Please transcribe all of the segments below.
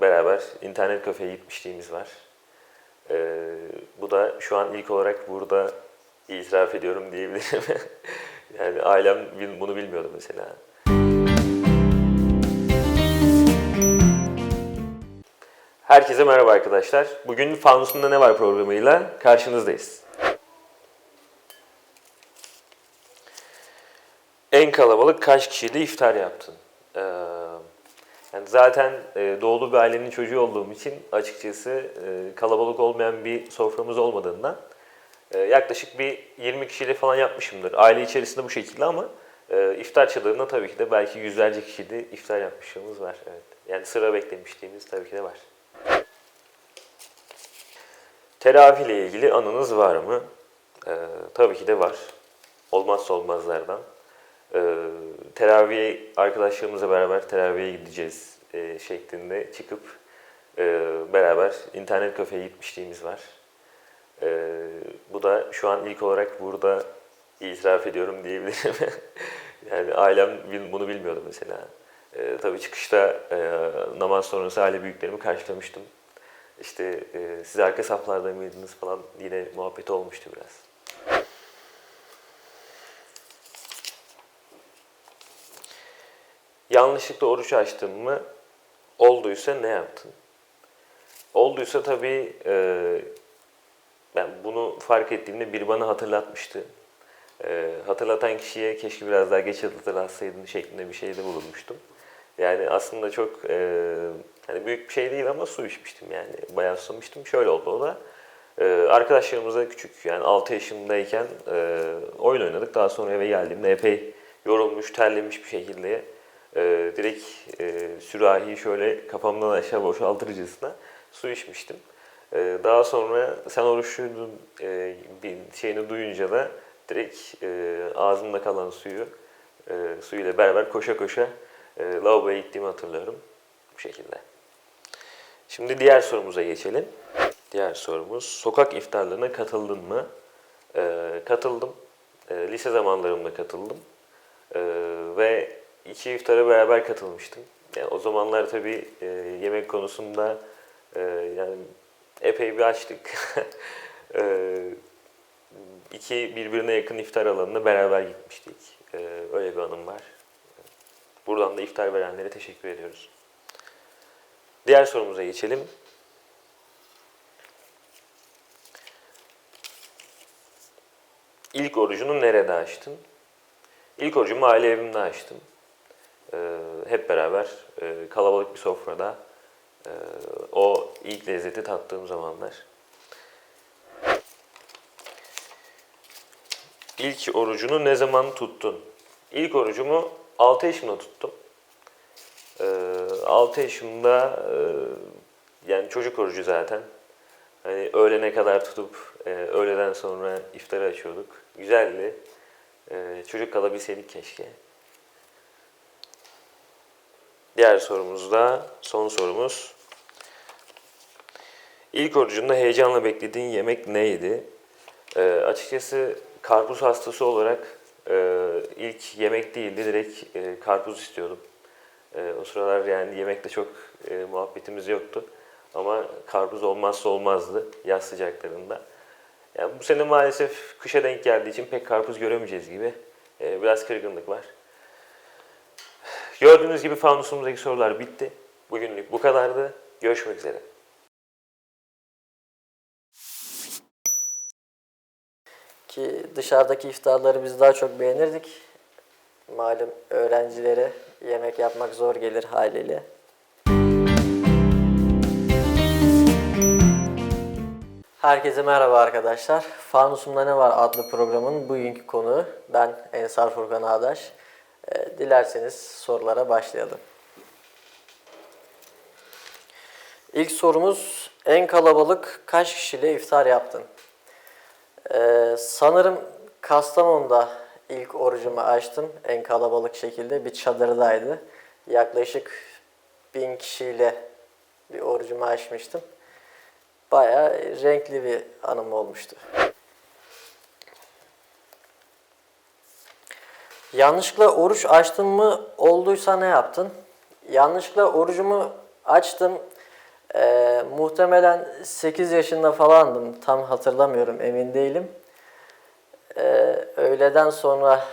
beraber internet kafeye gitmişliğimiz var. Ee, bu da şu an ilk olarak burada itiraf ediyorum diyebilirim. yani ailem bunu bilmiyordu mesela. Herkese merhaba arkadaşlar. Bugün Fanus'unda ne var programıyla karşınızdayız. En kalabalık kaç kişiyle iftar yaptın? Ee, yani zaten e, doğulu bir ailenin çocuğu olduğum için açıkçası e, kalabalık olmayan bir soframız olmadığından e, yaklaşık bir 20 kişiyle falan yapmışımdır. Aile içerisinde bu şekilde ama iftar çadırında tabii ki de belki yüzlerce kişiyle iftar yapmışlığımız var. Evet. Yani sıra beklemişliğimiz tabii ki de var. İle ilgili anınız var mı? Ee, tabii ki de var. Olmazsa olmazlardan. Teravih arkadaşlarımızla beraber teravihe gideceğiz e, şeklinde çıkıp e, beraber internet kafeye gitmişliğimiz var. Ee, bu da şu an ilk olarak burada itiraf ediyorum diyebilirim. yani ailem bunu bilmiyordu mesela. Ee, tabii çıkışta e, namaz sonrası aile büyüklerimi karşılamıştım. İşte e, siz arka saflarda mıydınız falan yine muhabbeti olmuştu biraz. Yanlışlıkla oruç açtın mı? Olduysa ne yaptın? Olduysa tabii e, ben bunu fark ettiğimde biri bana hatırlatmıştı. E, hatırlatan kişiye keşke biraz daha geç hatırlatsaydın şeklinde bir şeyde bulunmuştum. Yani aslında çok e, hani büyük bir şey değil ama su içmiştim yani. Bayağı susamıştım. Şöyle oldu o da. E, arkadaşlarımızla küçük yani 6 yaşımdayken e, oyun oynadık. Daha sonra eve geldiğimde epey yorulmuş, terlemiş bir şekilde e, direkt e, sürahiyi şöyle kafamdan aşağı boşaltırcasına su içmiştim. E, daha sonra sen oruçluydun e, bir şeyini duyunca da direkt e, ağzımda kalan suyu e, suyla beraber koşa koşa e, lavaboya gittiğimi hatırlıyorum. Bu şekilde. Şimdi diğer sorumuza geçelim. Diğer sorumuz, sokak iftarlarına katıldın mı? E, katıldım. E, lise zamanlarımda katıldım. E, ve iki iftara beraber katılmıştım. Yani o zamanlar tabii e, yemek konusunda e, yani epey bir açtık. e, iki birbirine yakın iftar alanına beraber gitmiştik. E, öyle bir anım var. Buradan da iftar verenlere teşekkür ediyoruz. Diğer sorumuza geçelim. İlk orucunu nerede açtın? İlk orucumu aile evimde açtım. Ee, hep beraber e, kalabalık bir sofrada e, o ilk lezzeti tattığım zamanlar. İlk orucunu ne zaman tuttun? İlk orucumu 6 yaşımda tuttum. Ee, 6 yaşımda e, yani çocuk orucu zaten. Hani öğlene kadar tutup e, öğleden sonra iftarı açıyorduk. Güzeldi. E, çocuk kalabilseydik keşke. Diğer sorumuz da son sorumuz. İlk orucunda heyecanla beklediğin yemek neydi? E, açıkçası karpuz hastası olarak e, ilk yemek değildi, direkt e, karpuz istiyordum. E, o sıralar yani yemekte çok e, muhabbetimiz yoktu. Ama karpuz olmazsa olmazdı yaz sıcaklarında. Yani bu sene maalesef kışa denk geldiği için pek karpuz göremeyeceğiz gibi. E, biraz kırgınlık var. Gördüğünüz gibi fanusumuzdaki sorular bitti. Bugünlük bu kadardı. Görüşmek üzere. Ki dışarıdaki iftarları biz daha çok beğenirdik. Malum öğrencilere yemek yapmak zor gelir haliyle. Herkese merhaba arkadaşlar. Fanusumda Ne Var adlı programın bugünkü konuğu ben Ensar Furkan Ağdaş. Ee, dilerseniz sorulara başlayalım. İlk sorumuz en kalabalık kaç kişiyle iftar yaptın? Ee, sanırım Kastamonu'da ilk orucumu açtım en kalabalık şekilde bir çadırdaydı. Yaklaşık bin kişiyle bir orucumu açmıştım. Bayağı renkli bir anım olmuştu. Yanlışlıkla oruç açtın mı olduysa ne yaptın? Yanlışlıkla orucumu açtım Ee, muhtemelen 8 yaşında falandım. Tam hatırlamıyorum, emin değilim. Ee, öğleden sonra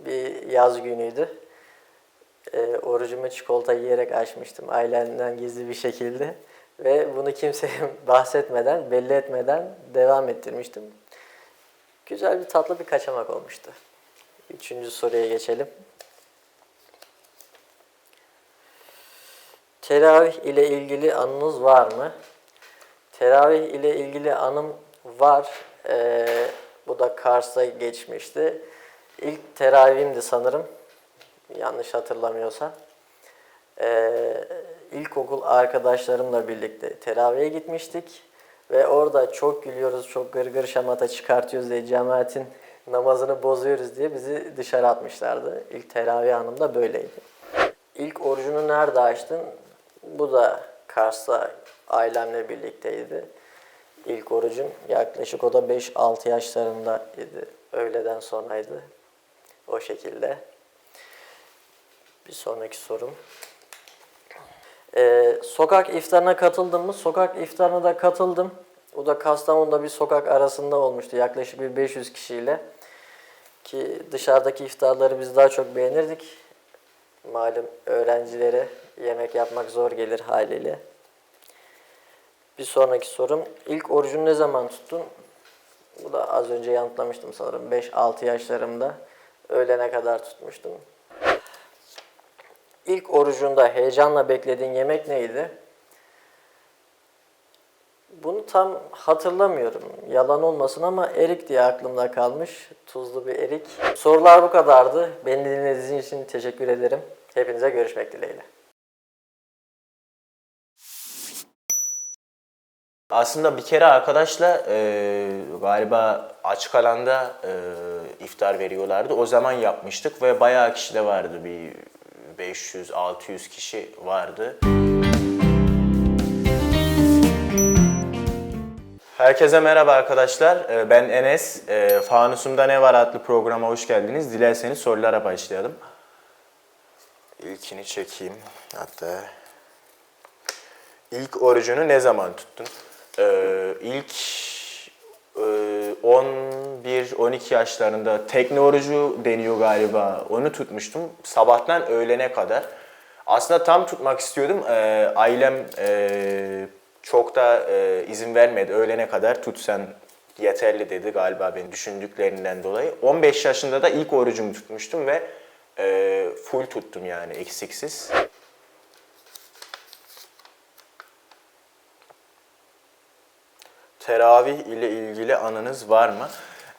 bir yaz günüydü. Ee, orucumu çikolata yiyerek açmıştım ailemden gizli bir şekilde. Ve bunu kimseye bahsetmeden, belli etmeden devam ettirmiştim. Güzel bir tatlı bir kaçamak olmuştu. Üçüncü soruya geçelim. Teravih ile ilgili anınız var mı? Teravih ile ilgili anım var. Ee, bu da Kars'ta geçmişti. İlk teravihimdi sanırım. Yanlış hatırlamıyorsam. Ee, ilkokul arkadaşlarımla birlikte teravihe gitmiştik. Ve orada çok gülüyoruz, çok gırgır şamata çıkartıyoruz diye cemaatin namazını bozuyoruz diye bizi dışarı atmışlardı. İlk teravih anım da böyleydi. İlk orucunu nerede açtın? Bu da Kars'ta ailemle birlikteydi. İlk orucum yaklaşık o da 5-6 yaşlarındaydı. Öğleden sonraydı. O şekilde. Bir sonraki sorum. Ee, sokak iftarına katıldım mı? Sokak iftarına da katıldım. O da Kastamonu'da bir sokak arasında olmuştu yaklaşık bir 500 kişiyle. Ki dışarıdaki iftarları biz daha çok beğenirdik. Malum öğrencilere yemek yapmak zor gelir haliyle. Bir sonraki sorum. İlk orucunu ne zaman tuttun? Bu da az önce yanıtlamıştım sanırım. 5-6 yaşlarımda. Öğlene kadar tutmuştum. İlk orucunda heyecanla beklediğin yemek neydi? Tam hatırlamıyorum. Yalan olmasın ama erik diye aklımda kalmış. Tuzlu bir erik. Sorular bu kadardı. Beni dinlediğiniz için teşekkür ederim. Hepinize görüşmek dileğiyle. Aslında bir kere arkadaşla e, galiba açık alanda e, iftar veriyorlardı. O zaman yapmıştık ve bayağı kişi de vardı. Bir 500-600 kişi vardı. Herkese merhaba arkadaşlar. E, Ben Enes. E, Fanusumda Ne Var adlı programa hoş geldiniz. Dilerseniz sorulara başlayalım. İlkini çekeyim. Hatta İlk orucunu ne zaman tuttun? Ee, ilk e, 11-12 yaşlarında tekne orucu deniyor galiba. Onu tutmuştum. Sabahtan öğlene kadar. Aslında tam tutmak istiyordum. Ee, ailem e, çok da e, izin vermedi. Öğlene kadar tutsan yeterli dedi galiba beni düşündüklerinden dolayı. 15 yaşında da ilk orucumu tutmuştum ve e, full tuttum yani eksiksiz. Teravih ile ilgili anınız var mı?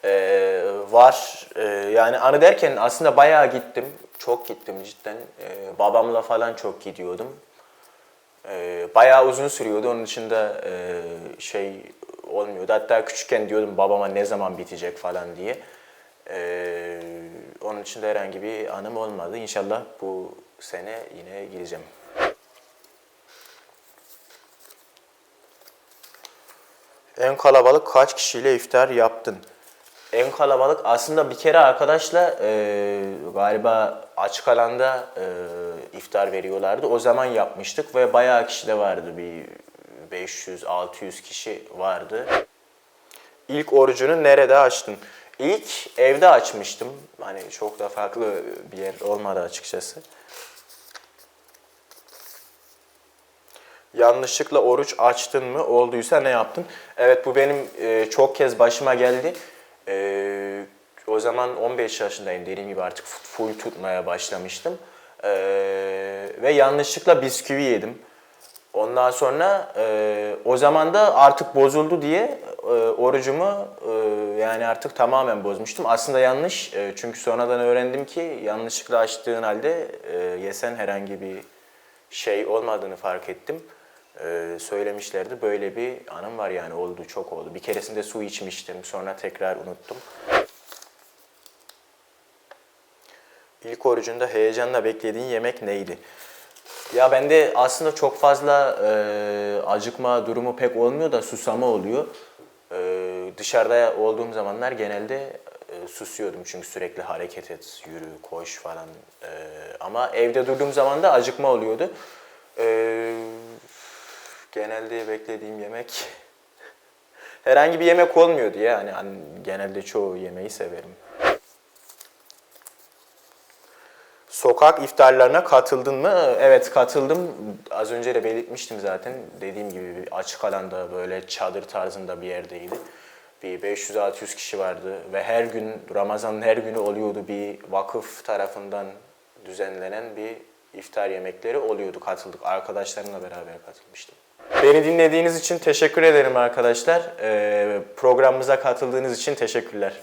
Ee, var. Ee, yani anı derken aslında bayağı gittim. Çok gittim cidden. Ee, babamla falan çok gidiyordum. Ee, bayağı uzun sürüyordu. Onun dışında e, şey olmuyordu. Hatta küçükken diyordum babama ne zaman bitecek falan diye. Ee, onun için de herhangi bir anım olmadı. İnşallah bu sene yine gideceğim. En kalabalık kaç kişiyle iftar yaptın? En kalabalık aslında bir kere arkadaşla e, galiba açık alanda e, iftar veriyorlardı. O zaman yapmıştık ve bayağı kişi de vardı. Bir 500-600 kişi vardı. İlk orucunu nerede açtın? İlk evde açmıştım. Hani çok da farklı bir yer olmadı açıkçası. Yanlışlıkla oruç açtın mı? Olduysa ne yaptın? Evet bu benim e, çok kez başıma geldi. E, o zaman 15 yaşındayım dediğim gibi artık full tutmaya başlamıştım. E, ve yanlışlıkla bisküvi yedim. Ondan sonra e, o zaman da artık bozuldu diye e, orucumu e, yani artık tamamen bozmuştum. Aslında yanlış e, çünkü sonradan öğrendim ki yanlışlıkla açtığın halde e, yesen herhangi bir şey olmadığını fark ettim. Ee, söylemişlerdi. Böyle bir anım var yani oldu çok oldu. Bir keresinde su içmiştim sonra tekrar unuttum. İlk orucunda heyecanla beklediğin yemek neydi? Ya bende aslında çok fazla e, acıkma durumu pek olmuyor da susama oluyor. E, dışarıda olduğum zamanlar genelde e, susuyordum çünkü sürekli hareket et, yürü, koş falan. E, ama evde durduğum zaman da acıkma oluyordu. E, Genelde beklediğim yemek herhangi bir yemek olmuyordu ya. Yani, hani genelde çoğu yemeği severim. Sokak iftarlarına katıldın mı? Evet katıldım. Az önce de belirtmiştim zaten. Dediğim gibi açık alanda böyle çadır tarzında bir yerdeydi. Bir 500-600 kişi vardı ve her gün Ramazan'ın her günü oluyordu bir vakıf tarafından düzenlenen bir iftar yemekleri oluyordu. Katıldık. Arkadaşlarımla beraber katılmıştım. Beni dinlediğiniz için teşekkür ederim arkadaşlar. Ee, programımıza katıldığınız için teşekkürler.